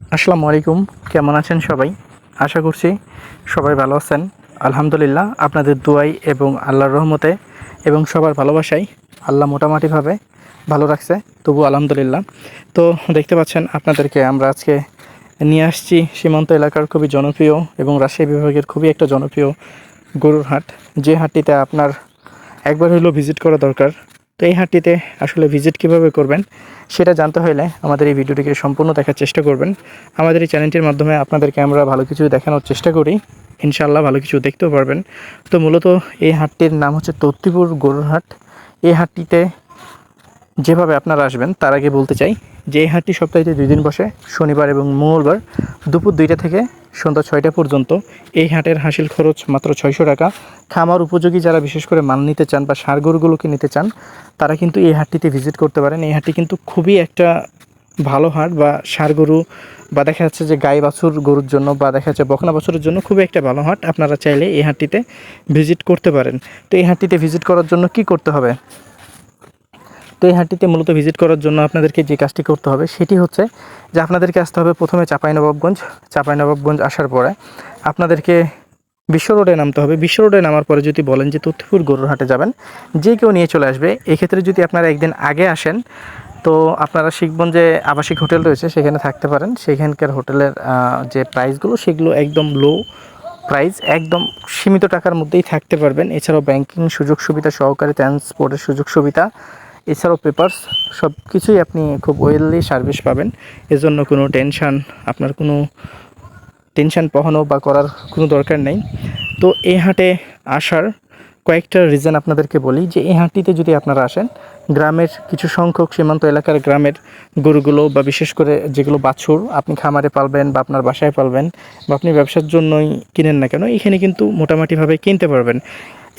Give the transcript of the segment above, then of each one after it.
আসসালামু আলাইকুম। কেমন আছেন সবাই? আশা করছি সবাই ভালো আছেন। আলহামদুলিল্লাহ, আপনাদের দোয়াই এবং আল্লাহর রহমতে এবং সবার ভালোবাসায় আল্লাহ মোটামুটিভাবে ভালো রাখছে তবু আলহামদুলিল্লাহ। তো দেখতে পাচ্ছেন, আপনাদেরকে আমরা আজকে নিয়ে আসছি সীমান্ত এলাকার খুবই জনপ্রিয় এবং রাজশাহী বিভাগের খুবই একটা জনপ্রিয় গরুর হাট। যে হাটটিতে আপনার একবার হইলেও ভিজিট করা দরকার। তো এই হাটটিতে আসলে ভিজিট কীভাবে করবেন সেটা জানতে হলে আমাদের এই ভিডিওটিকে সম্পূর্ণ দেখার চেষ্টা করবেন। আমাদের এই চ্যানেলটির মাধ্যমে আপনাদেরকে আমরা ভালো কিছু দেখানোর চেষ্টা করি। ইনশাআল্লাহ ভালো কিছু দেখতেও পারবেন। তো মূলত এই হাটটির নাম হচ্ছে তত্তিপুর গরুর হাট। এই হাটটিতে যেভাবে আপনারা আসবেন, তার আগে বলতে চাই যে এই হাটটি সপ্তাহে দুই দিন বসে, শনিবার এবং মঙ্গলবার দুপুর দুইটা থেকে সন্ধ্যা ছয়টা পর্যন্ত। এই হাটের হাসিল খরচ মাত্র ছয়শো টাকা। খামার উপযোগী যারা বিশেষ করে মাল নিতে চান বা সার গরুগুলোকে নিতে চান, তারা কিন্তু এই হাটটিতে ভিজিট করতে পারেন। এই হাটটি কিন্তু খুবই একটা ভালো হাট বা সার গরু বা দেখা যাচ্ছে যে গাই বাছুর গরুর জন্য বা দেখা যাচ্ছে বকনা বাছুরের জন্য খুবই একটা ভালো হাট। আপনারা চাইলে এই হাটটিতে ভিজিট করতে পারেন। তো এই হাটটিতে ভিজিট করার জন্য কি করতে হবে? তো এই হাটটিতে মূলত ভিজিট করার জন্য আপনাদেরকে যে কাজটি করতে হবে, সেটি হচ্ছে যে আপনাদেরকে আসতে হবে প্রথমে চাঁপাইনবাবগঞ্জ। চাঁপাইনবাবগঞ্জ আসার পরে আপনাদেরকে বিশ্ব রোডে নামতে হবে। বিশ্ব রোডে নামার পরে যদি বলেন যে তথ্যপুর গরুর হাটে যাবেন, যে কেউ নিয়ে চলে আসবে, এক্ষেত্রে যদি আপনারা একদিন আগে আসেন, তো আপনারা শিখবেন যে আবাসিক হোটেল রয়েছে, সেখানে থাকতে পারেন। সেখানকার হোটেলের যে প্রাইসগুলো সেগুলো একদম লো প্রাইস একদম সীমিত টাকার মধ্যেই থাকতে পারবেন। এছাড়াও ব্যাংকিং সুযোগ সুবিধা সহকারে ট্রান্সপোর্টের সুযোগ সুবিধা এছাড়াও পেপার্স সব কিছুই আপনি খুব ওয়েললি সার্ভিস পাবেন। এজন্য কোনো টেনশন আপনার কোনো টেনশন পোহানো বা করার কোনো দরকার নেই। তো এই হাটে আসার কয়েকটা রিজন আপনাদেরকে বলি যে এই হাটটিতে যদি আপনারা আসেন, গ্রামের কিছু সংখ্যক সীমান্ত এলাকার গ্রামের গরুগুলো বা বিশেষ করে যেগুলো বাছুর, আপনি খামারে পালবেন বা আপনার বাসায় পালবেন বা আপনি ব্যবসার জন্যই কিনেন না কেন, এখানে কিন্তু মোটামুটিভাবে কিনতে পারবেন।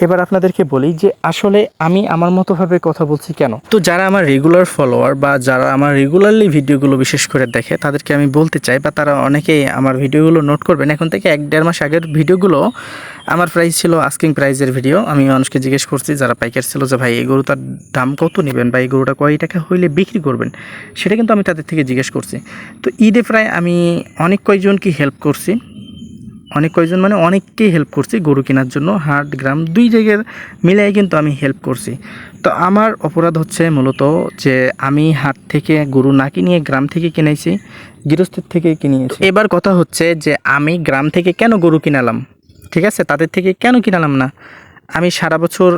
এবার আপনাদেরকে বলি যে আসলে আমি আমার মতোভাবে কথা বলছি কেন? তো যারা আমার রেগুলার ফলোয়ার বা যারা আমার রেগুলারলি ভিডিওগুলো বিশেষ করে দেখে, তাদেরকে আমি বলতে চাই বা তারা অনেকেই আমার ভিডিওগুলো নোট করবেন। এখন থেকে এক দেড় মাস আগের ভিডিওগুলো আমার প্রাইস ছিল আস্কিং প্রাইজের ভিডিও আমি মানুষকে জিজ্ঞেস করছি, যারা পাইকার ছিল যে, ভাই, এই গরুটার দাম কত নেবেন বা এই গরুটা কয় টাকা হইলে বিক্রি করবেন? সেটা কিন্তু আমি তাদের থেকে জিজ্ঞেস করছি। তো ঈদে প্রায় আমি অনেক কয়জনকে হেল্প করছি। অনেক কয়জন মানে অনেককেই হেল্প করছি গরু কেনার জন্য, হাট, গ্রাম, দুই জায়গায় মিলাই কিন্তু আমি হেল্প করছি। তো আমার অপরাধ হচ্ছে মূলত যে আমি হাট থেকে গরু না কিনিয়ে গ্রাম থেকে কিনেছি, গৃহস্থের থেকে কিনিয়েছি এবার কথা হচ্ছে যে আমি গ্রাম থেকে কেন গরু কিনালাম? ঠিক আছে? তাদের থেকে কেন কিনালাম না? আমি সারা বছর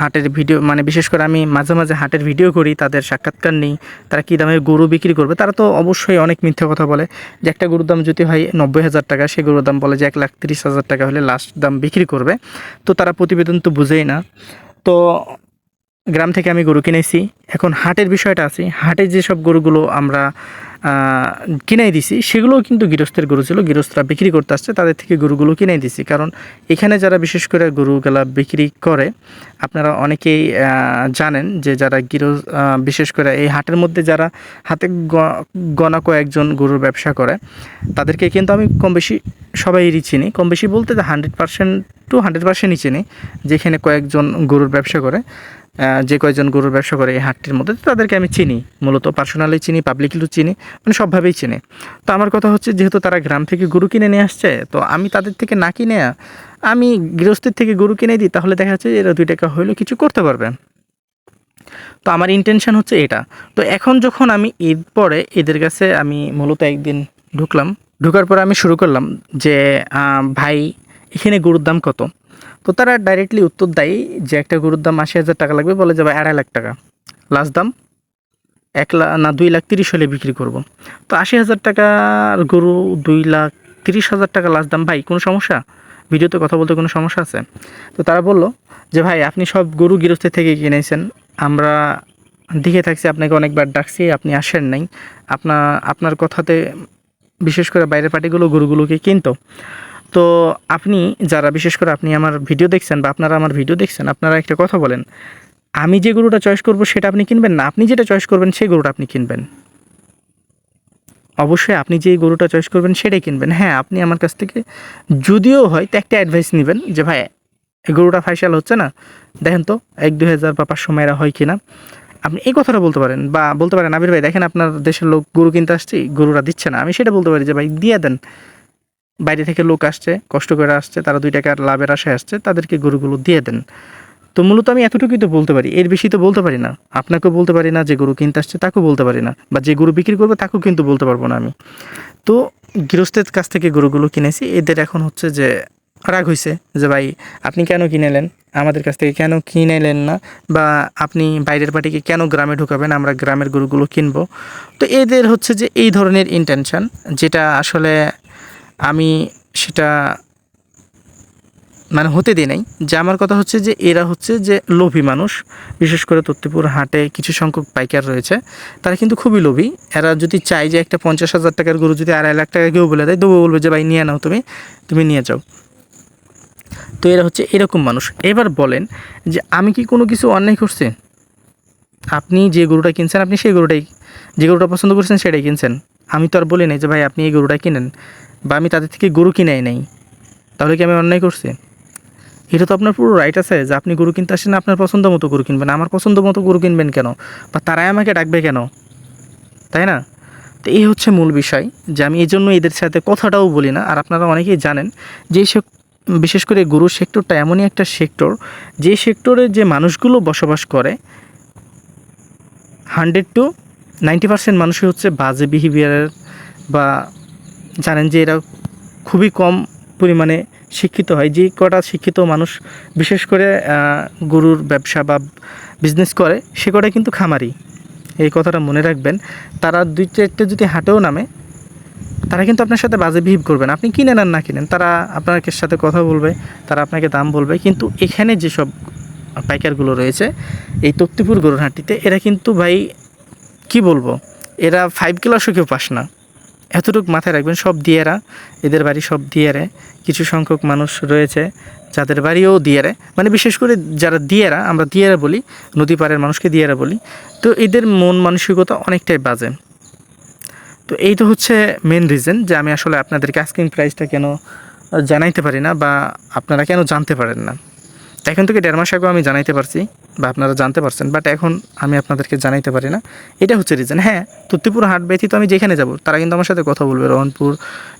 হাটের ভিডিও মানে বিশেষ করে আমি মাঝে মাঝে হাটের ভিডিও করি, তাদের সাক্ষাৎকার নিই, তারা কী দামে গরু বিক্রি করবে? তারা তো অবশ্যই অনেক মিথ্যা কথা বলে। যে একটা গরুর দাম যদি হয় নব্বই হাজার টাকা, সে গরুর দাম বলে যে এক লাখ তিরিশ হাজার টাকা হলে লাস্ট দাম বিক্রি করবে। তো তারা প্রতিবেদন তো বুঝেই না। তো গ্রাম থেকে আমি গরু কিনেছি। এখন হাটের বিষয়টা আছে। হাটে যেসব গরুগুলো আমরা কিনাই দিছি, সেগুলোও কিন্তু গৃহস্থের গরু ছিল। গৃহস্থরা বিক্রি করতে আসছে, তাদের থেকে গরুগুলো কিনাই দিছি। কারণ এখানে যারা বিশেষ করে গরুগুলা বিক্রি করে, আপনারা অনেকেই জানেন যে যারা গৃহ বিশেষ করে এই হাটের মধ্যে যারা হাতে গণা কয়েকজন গরুর ব্যবসা করে, তাদেরকে কিন্তু আমি কম বেশি সবাইরই চিনি। কম বেশি বলতে হান্ড্রেড পার্সেন্ট টু হান্ড্রেড পার্সেন্টই চিনি, যেখানে কয়েকজন গরুর ব্যবসা করে। যে কয়েকজন গরুর ব্যবসা করে এই হাটটির মধ্যে, তাদেরকে আমি চিনি, মূলত পার্সোনালি চিনি পাবলিকলিও চিনি মানে সবভাবেই চিনি। তো আমার কথা হচ্ছে, যেহেতু তারা গ্রাম থেকে গরু কিনে নিয়ে আসছে, তো আমি তাদের থেকে না কিনে, আমি গৃহস্থের থেকে গরু কিনে দিই, তাহলে দেখা যাচ্ছে এরা দুই টাকা হইলেও কিছু করতে পারবে। তো আমার ইন্টেনশন হচ্ছে এটা। তো এখন যখন আমি ঈদ পরে, ঈদের কাছে আমি মূলত একদিন ঢুকলাম। ঢুকার পরে আমি শুরু করলাম যে ভাই, এখানে গরুর দাম কত? তো তারা ডাইরেক্টলি উত্তর দেয় যে একটা গরুর দাম আশি হাজার টাকা লাগবে, বলে যাবে আড়াই লাখ টাকা। লাস্ট দাম এক লাখ না, দুই লাখ তিরিশ হলে বিক্রি করব। তো আশি হাজার টাকার গরু দুই লাখ তিরিশ হাজার টাকা লাস্ট দাম, ভাই, কোনো সমস্যা? ভিডিওতে কথা বলতে কোনো সমস্যা আছে? তো তারা বলল যে, ভাই, আপনি সব গরু গৃহস্থের থেকে কিনেছেন। আমরা দেখে থাকছি, আপনাকে অনেকবার ডাকছি, আপনি আসেন নাই। আপনার আপনার কথাতে বিশেষ করে বাইরের পার্টিগুলো গরুগুলোকে কিনতো। তো আপনি যারা, বিশেষ করে আপনি আমার ভিডিও দেখছেন বা আপনারা আমার ভিডিও দেখছেন, আপনারা একটা কথা বলেন। আমি যে গরুটা চয়েস করব সেটা আপনি কিনবেন না? আপনি যেটা চয়েস করবেন সেই গরুটা আপনি কিনবেন। অবশ্যই আপনি যে গরুটা চয়েস করবেন সেটাই কিনবেন। হ্যাঁ আপনি আমার কাছ থেকে যদিও হয় তো একটা অ্যাডভাইস নেবেন যে, ভাই, এই গরুটা ফাইসাল হচ্ছে না? দেখেন তো, এক দু হাজার বা পাঁচশো মেয়েরা হয় কিনা। আপনি এই কথাটা বলতে পারেন বা বলতে পারেন, আবির ভাই, দেখেন আপনার দেশের লোক গরু কিনতে আসছি, গরুরা দিচ্ছে না। আমি সেটা বলতে পারি যে, ভাই, দিয়ে দেন। বাইরে থেকে লোক আসছে, কষ্ট করে আসছে, তারা দুই টাকার লাভের আশায় আসছে, তাদেরকে গরুগুলো দিয়ে দেন। তো মূলত আমি এতটুকুই তো বলতে পারি, এর বেশি তো বলতে পারি না। আপনাকেও বলতে পারি না যে গরু কিনতে আসছে, তাকেও বলতে পারি না, বা যে গরু বিক্রি করবে তাকেও কিন্তু বলতে পারব না আমি। তো গৃহস্থের কাছ থেকে গরুগুলো কিনেছি, এদের এখন হচ্ছে যে রাগ হয়েছে যে ভাই, আপনি কেন কিনেলেন? আমাদের কাছ থেকে কেন কিনেলেন না? বা আপনি বাইরের পার্টিকে কেন গ্রামে ঢুকাবেন? আমরা গ্রামের গরুগুলো কিনবো। তো এদের হচ্ছে যে এই ধরনের ইন্টেনশন যেটা আসলে আমি সেটা মানে হতে দিই নাই। যে আমার কথা হচ্ছে যে এরা হচ্ছে যে লোভী মানুষ। বিশেষ করে তত্ত্বপুর হাটে কিছু সংখ্যক পাইকার রয়েছে। তারা কিন্তু খুবই লোভী। এরা যদি চায় যে একটা পঞ্চাশ হাজার টাকার গরু যদি আড়াই লাখ টাকা কেউ বলে দেয়, তবুও বলবে যে, ভাই, নিয়ে নাও তুমি তুমি নিয়ে যাও। তো এরা হচ্ছে এরকম মানুষ। এবার বলেন যে, আমি কি কোনো কিছু অন্যায় করছি? আপনি যে গরুটা কিনছেন, আপনি সেই গরুটাই, যে গরুটা পছন্দ করছেন, সেটাই কিনছেন। আমি তো আর বলি নাই যে, ভাই, আপনি এই গরুটা কিনেন। বা আমি তাদের থেকে গরু কিনাই নাই, তাহলে কি আমি অন্যায় করছি? এটা তো আপনার পুরো রাইট আছে যে আপনি গরু কিনতে আসেন, আপনার পছন্দ মতো গরু কিনবেন, আমার পছন্দ মতো গরু কিনবেন কেন? বা তারাই আমাকে ডাকবে কেন? তাই না? তো এই হচ্ছে মূল বিষয় যে আমি এই জন্য এদের সাথে কথাটাও বলি না, আর আপনারা অনেকেই জানেন যে বিশেষ করে গরুর সেক্টরটা এমনই একটা সেক্টর, যে সেক্টরে যে মানুষগুলো বসবাস করে হান্ড্রেড টু নাইনটি পার্সেন্ট মানুষই হচ্ছে বাজে বিহেভিয়ারের বা জানেন যে এরা খুবই কম পরিমাণে শিক্ষিত হয়। যে কটা শিক্ষিত মানুষ, বিশেষ করে গরুর ব্যবসা বা বিজনেস করে, সে কটা কিন্তু খামারি। এই কথাটা মনে রাখবেন। তারা দুই চারটে যদি হাটেও নামে, তারা কিন্তু আপনার সাথে বাজে বিহেভ করবেন আপনি কিনেন আর না কিনেন, তারা আপনার সাথে কথা বলবে, তারা আপনাকে দাম বলবে। কিন্তু এখানে যেসব পাইকারগুলো রয়েছে, এই তক্তিপুর গরুরহাটিতে এরা কিন্তু ভাই, কি বলব? এরা ফাইভ ক্লাসও কেউ পাস না। এতটুকু মাথায় রাখবেন, সব দিয়েরা, এদের বাড়ি সব দিয়ারে, কিছু সংখ্যক মানুষ রয়েছে যাদের বাড়িও দিয়ারে মানে বিশেষ করে যারা দিয়েরা, আমরা দিয়েরা বলি, নদী পাড়ের মানুষকে দিয়েরা বলি, তো এদের মন মানসিকতা অনেকটাই বাজে। তো এই তো হচ্ছে মেন রিজন যে আমি আসলে আপনাদেরকে আস্কিং প্রাইসটা কেন জানাইতে পারি না বা আপনারা কেন জানতে পারেন না। এখন থেকে দেড় মাস আগেও আমি জানাইতে পারছি বা আপনারা জানতে পারছেন বাট এখন আমি আপনাদেরকে জানাইতে পারি না। এটা হচ্ছে রিজন হ্যাঁ তুত্তিপুর হাট ব্যতীত আমি যেখানে যাব, তারা কিন্তু আমার সাথে কথা বলবে। রহনপুর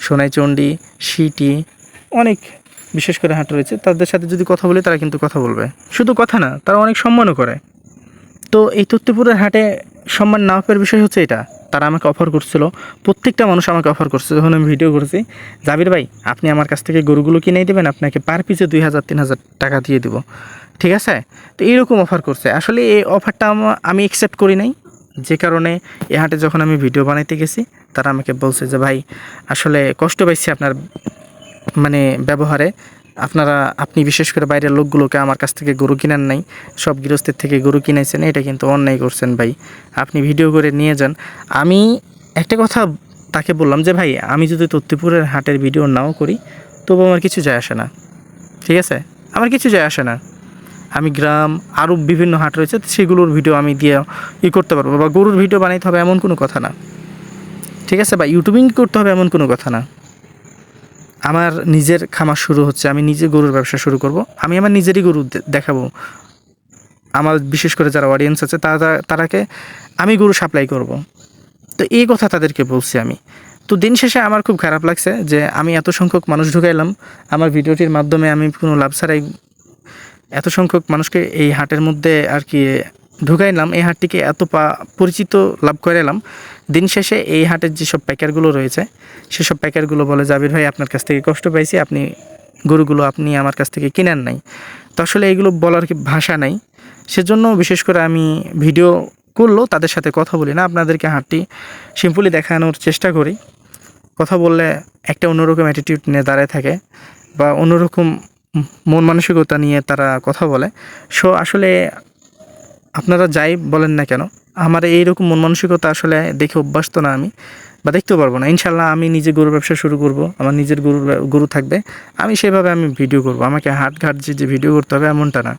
সোনাইচণ্ডী সিটি, অনেক বিশেষ করে হাট রয়েছে। তাদের সাথে যদি কথা বলি, তারা কিন্তু কথা বলবে। শুধু কথা না, তারা অনেক সম্মানও করে। তো এই তত্ত্বপুরের হাটে সম্মান না পাওয়ার বিষয় হচ্ছে এটা। তারা আমাকে অফার করছিল, প্রত্যেকটা মানুষ আমাকে অফার করছে, যখন আমি ভিডিও করছি, জাবির ভাই, আপনি আমার কাছ থেকে গরুগুলো কিনে দেবেন, আপনাকে পার পিসে দুই হাজার, তিন হাজার টাকা দিয়ে দেবো। ঠিক আছে? তো এইরকম অফার করছে। আসলে এই অফারটা আমি অ্যাকসেপ্ট করি নাই। যে কারণে এ হাটে যখন আমি ভিডিও বানাইতে গেছি, তারা আমাকে বলছে যে, ভাই, আসলে কষ্ট পাইছি আপনার মানে ব্যবহারে। আপনারা, আপনি বিশেষ করে বাইরের লোকগুলোকে আমার কাছ থেকে গরু কিনেন নাই, সব গৃহস্থের থেকে গরু কিনেছেন, এটা কিন্তু অন্যায় করছেন ভাই। আপনি ভিডিও করে নিয়ে যান। আমি একটা কথা তাকে বললাম যে, ভাই, আমি যদি তত্ত্বপুরের হাটের ভিডিও নাও করি, তবু আমার কিছু যায় আসে না। ঠিক আছে? আমার কিছু যায় আসে না। আমি গ্রাম, আরও বিভিন্ন হাট রয়েছে, সেগুলোর ভিডিও আমি দিয়ে ই করতে পারব বা গরুর ভিডিও বানাইতে হবে এমন কোনো কথা না। ঠিক আছে বা ইউটিউবিং করতে হবে এমন কোনো কথা না। আমার নিজের খামার শুরু হচ্ছে, আমি নিজে গরুর ব্যবসা শুরু করব। আমি আমার নিজেরই গরু দেখাবো। আমার বিশেষ করে যারা অডিয়েন্স আছে, তারা, তারাকে আমি গরু সাপ্লাই করব। তো এই কথা তাদেরকে বলছি আমি। তো দিন শেষে আমার খুব খারাপ লাগছে যে আমি এত সংখ্যক মানুষ ঢুকাইলাম, আমার ভিডিওটির মাধ্যমে আমি কোনো লাভ ছাড়াই এত সংখ্যক মানুষকে এই হাটের মধ্যে আর কি ঢুকাইলাম এই হাটটিকে এত পা, পরিচিত লাভ করে এলাম। দিন শেষে এই হাটের যেসব পাইকারগুলো রয়েছে, সেসব প্যাকারগুলো বলে, জাবির ভাই, আপনার কাছ থেকে কষ্ট পাইছি, আপনি গরুগুলো আপনি আমার কাছ থেকে কিনেন নাই। তো আসলে এইগুলো বলার কি ভাষা নাই। সেজন্য বিশেষ করে আমি ভিডিও করলেও তাদের সাথে কথা বলি না। আপনাদেরকে হাটটি সিম্পলি দেখানোর চেষ্টা করি। কথা বললে একটা অন্যরকম অ্যাটিটিউড নিয়ে দাঁড়ায় থাকে বা অন্যরকম মন মানসিকতা নিয়ে তারা কথা বলে। সো আসলে আপনারা যাই বলেন না কেন, আমার এইরকম মন মানসিকতা আসলে দেখে অভ্যস্ত না আমি, বা দেখতেও পারব না। ইনশাল্লাহ আমি নিজে গরু ব্যবসা শুরু করব, আমার নিজের গরু গরু থাকবে, আমি সেভাবে আমি ভিডিও করব। আমাকে হাটঘাট যে যে ভিডিও করতে হবে এমনটা না।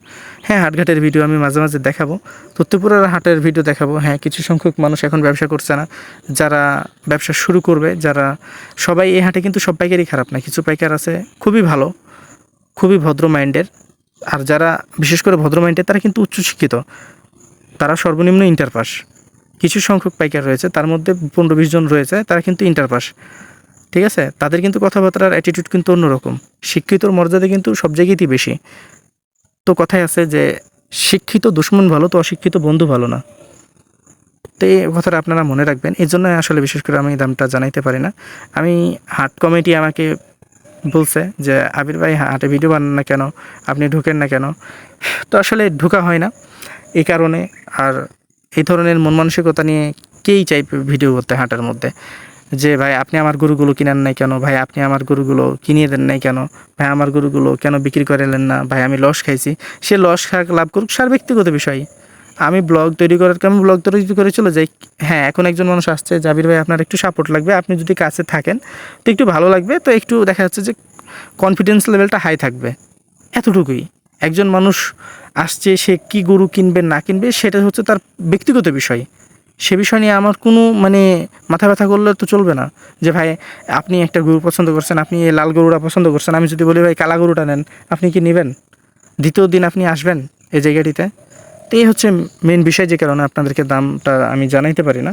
হ্যাঁ হাটঘাটের ভিডিও আমি মাঝে মাঝে দেখাবো, তত্ত্বপুরের হাটের ভিডিও দেখাবো। হ্যাঁ কিছু সংখ্যক মানুষ এখন ব্যবসা করছে না, যারা ব্যবসা শুরু করবে, যারা, সবাই এই হাটে কিন্তু সব পাইকারই খারাপ না, কিছু পাইকার আছে খুবই ভালো, খুবই ভদ্র মাইন্ডের, আর যারা, বিশেষ করে ভদ্র মাইন্ডের, তারা কিন্তু উচ্চশিক্ষিত। তারা সর্বনিম্ন ইন্টার পাস কিছু সংখ্যক পাইকার রয়েছে, তার মধ্যে পনেরো বিশ জন রয়েছে, তারা কিন্তু ইন্টার পাস ঠিক আছে? তাদের কিন্তু কথাবার্তার অ্যাটিটিউড কিন্তু অন্যরকম। শিক্ষিতর মর্যাদা কিন্তু সব জায়গাতেই বেশি। তো কথায় আছে যে, শিক্ষিত দুশ্মন ভালো তো অশিক্ষিত বন্ধু ভালো না। তো এই কথাটা আপনারা মনে রাখবেন। এই জন্য আসলে বিশেষ করে আমি দামটা জানাইতে পারি না। আমি হাট কমিটি আমাকে বলছে যে, আবির ভাই, হাটে ভিডিও বানান না কেন? আপনি ঢুকেন না কেন? তো আসলে ঢোকা হয় না। এই কারণে আর এই ধরনের মন মানসিকতা নিয়ে কেই চাই ভিডিও করতে হাঁটার মধ্যে? যে, ভাই, আপনি আমার গরুগুলো কিনেন নাই কেন? ভাই, আপনি আমার গরুগুলো কিনিয়ে দেন নাই কেন? ভাই, আমার গরুগুলো কেন বিক্রি করেলেন না? ভাই, আমি লস খাইছি। সে লস খাক, লাভ করুক সার ব্যক্তিগত বিষয়। আমি ব্লগ তৈরি করার আমি ব্লগ তৈরি করে চলে যাই। হ্যাঁ এখন একজন মানুষ আসছে, জাবির ভাই, আপনার একটু সাপোর্ট লাগবে। আপনি যদি কাছে থাকেন, তো একটু ভালো লাগবে। তো একটু দেখা যাচ্ছে যে কনফিডেন্স লেভেলটা হাই থাকবে। এতটুকুই। একজন মানুষ আসছে, সে কি গরু কিনবে, না কিনবে, সেটা হচ্ছে তার ব্যক্তিগত বিষয়। সে বিষয় নিয়ে আমার কোনো মানে মাথা ব্যথা করলে তো চলবে না যে, ভাই, আপনি একটা গরু পছন্দ করছেন, আপনি এই লাল গরুটা পছন্দ করছেন, আমি যদি বলি, ভাই, কালা গরুটা নেন, আপনি কি নেবেন? দ্বিতীয় দিন আপনি আসবেন এই জায়গাটিতে? তো এই হচ্ছে মেন বিষয় যে কারণে আপনাদেরকে দামটা আমি জানাইতে পারি না।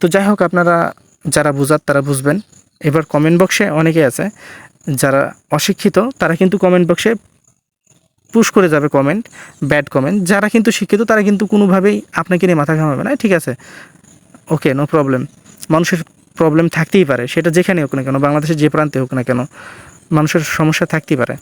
তো যাই হোক, আপনারা যারা বুঝার তারা বুঝবেন। এবার কমেন্ট বক্সে অনেকে আছে, যারা অশিক্ষিত, তারা কিন্তু কমেন্ট বক্সে পুশ করে যাবে কমেন্ট ব্যাড কমেন্ট যারা কিন্তু শিক্ষিত তারা কিন্তু কোনোভাবেই আপনাকে নিয়ে মাথা ঘামাবে না, ঠিক আছে? ওকে নো প্রবলেম মানুষের প্রবলেম থাকতেই পারে, সেটা যেখানে হোক না কেন, বাংলাদেশের যে প্রান্তে হোক না কেন, মানুষের সমস্যা থাকতেই পারে।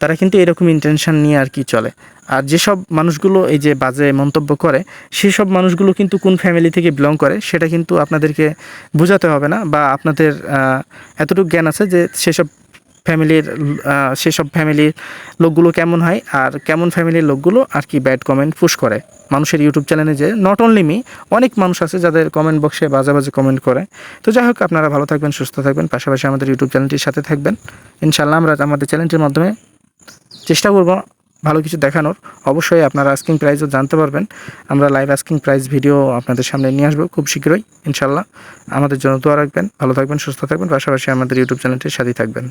তারা কিন্তু এরকম ইন্টেনশন নিয়ে আর কি চলে। আর যেসব মানুষগুলো এই যে বাজে মন্তব্য করে, সেসব মানুষগুলো কিন্তু কোন ফ্যামিলি থেকে বিলং করে, সেটা কিন্তু আপনাদেরকে বোঝাতে হবে না, বা আপনাদের এতটুকু জ্ঞান আছে যে সেসব ফ্যামিলির সেসব ফ্যামিলির লোকগুলো কেমন হয় আর কেমন ফ্যামিলির লোকগুলো আর কি ব্যাড কমেন্ট পুশ করে। মানুষের ইউটিউব চ্যানেলে যে নট অনলি মি অনেক মানুষ আছে যাদের কমেন্ট বক্সে বাজে বাজে কমেন্ট করে। তো যাই হোক, আপনারা ভালো থাকবেন, সুস্থ থাকবেন, পাশাপাশি আমাদের ইউটিউব চ্যানেলটির সাথে থাকবেন। ইনশাল্লাহ আমরা আমাদের চ্যানেলটির মাধ্যমে চেষ্টা করব ভালো কিছু দেখানোর। অবশ্যই আপনারা আস্কিং প্রাইসও জানতে পারবেন। আমরা লাইভ আস্কিং প্রাইস ভিডিও আপনাদের সামনে নিয়ে আসব খুব শীঘ্রই ইনশাল্লাহ আমাদের জন্য দোয়া রাখবেন, ভালো থাকবেন, সুস্থ থাকবেন, পাশাপাশি আমাদের ইউটিউব চ্যানেলটির সাথেই থাকবেন।